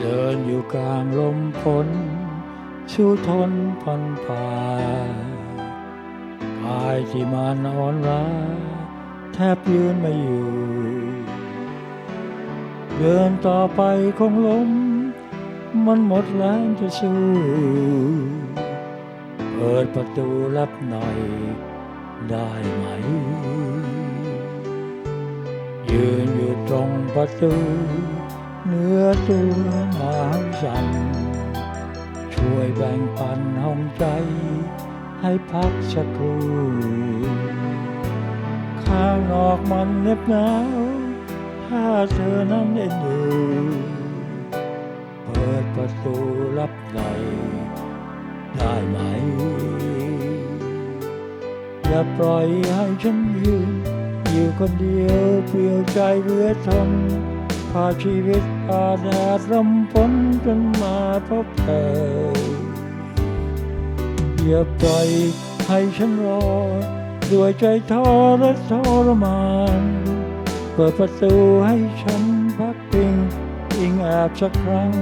เดินอยู่กลางลมฝนชูทนพันผ่ากายที่มันอ่อนร้าแทบยืนไม่อยู่ เดินต่อไปคงล้ม มันหมดแรงจะสู้ เปิดประตูรับหน่อยได้ไหม ยืนอยู่ตรงประตู เนื้อตัวหนาวสั่นช่วยแบ่งปันห้องใจ ให้พักสักครู่ข้างนอกมันเน็บหนาวถ้าเธอนั้นเอ็นดูเปิดประตูรับหน่อยได้ไหม อย่าปล่อยให้ฉันยืนอยู่คนเดียวเปลี่ยวใจเหลือทน พาชีวิตพาแดดลมฝนจนมาพบเธออย่าปล่อยให้ฉันรอ ด้วยใจทอรทรมาน เปิดประตูให้ฉันพักพิงอิงแอบสักครั้ง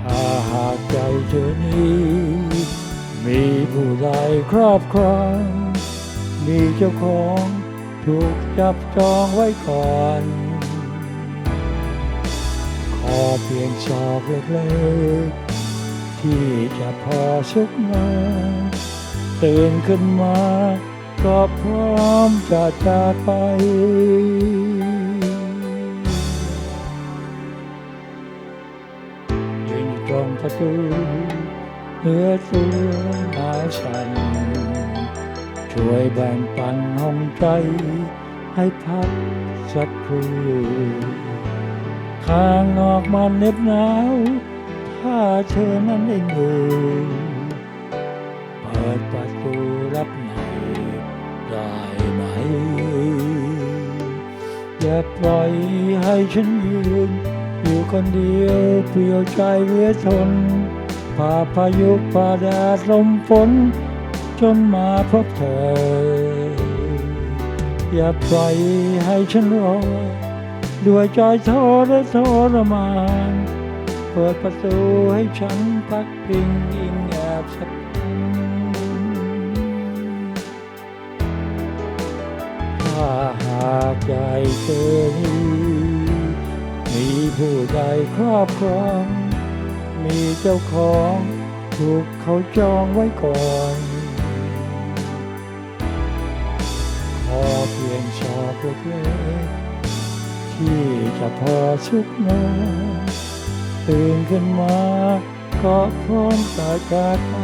ถ้าหากใจเธอนี้ มีผู้ใดครอบครอง มีเจ้าของถูกจับจองไว้ก่อน ขอเพียงศอกเล็กๆที่จะพอสุกมาตื่นขึ้นมา ก็พร้อมจะจากไปยืนตรงประตูเนื้อตัวหนาวสั่น ช่วยแบ่งปันห้องใจ ให้พักสักครู่ข้างนอกมันเหน็บหนาว ถ้าเธอนั้นเองดูเปิดประตูรับหน่อยได้ไหม อย่าปล่อยให้ฉันยืน อยู่คนเดียวเปลี่ยวใจเหลือทนผ่าพายุผ่าแดดลมฝน จนมาพบเธอ อย่าปล่อยให้ฉันรอ ด้วยใจทรทรมาน เปิดประตูให้ฉันพักพิงอิงแอบสักครั้งถ้าหากใจเธอมีผู้ใดครอบครอง มีเจ้าของถูกเขาจองไว้ก่อน อเพียงชอบเล็กๆที่จะพอชุกนอนตื่นขึ้นมาก็พร้อมจะจากไป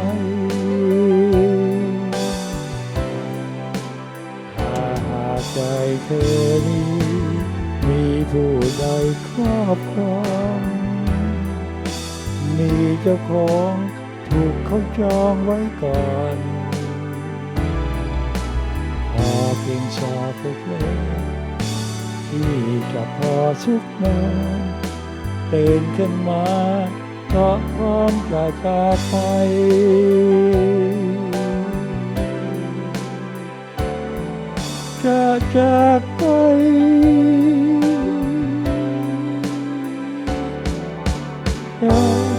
ถ้าหากใจเธอนี้มีผู้ใดครอบครองมีเจ้าของถูกเขาจองไว้ก่อน พียงชอบเล็กๆที่จะพอสุขนาตื่นขึ้นมาเพราะพร้อมจะจากไปจะจากไปอยา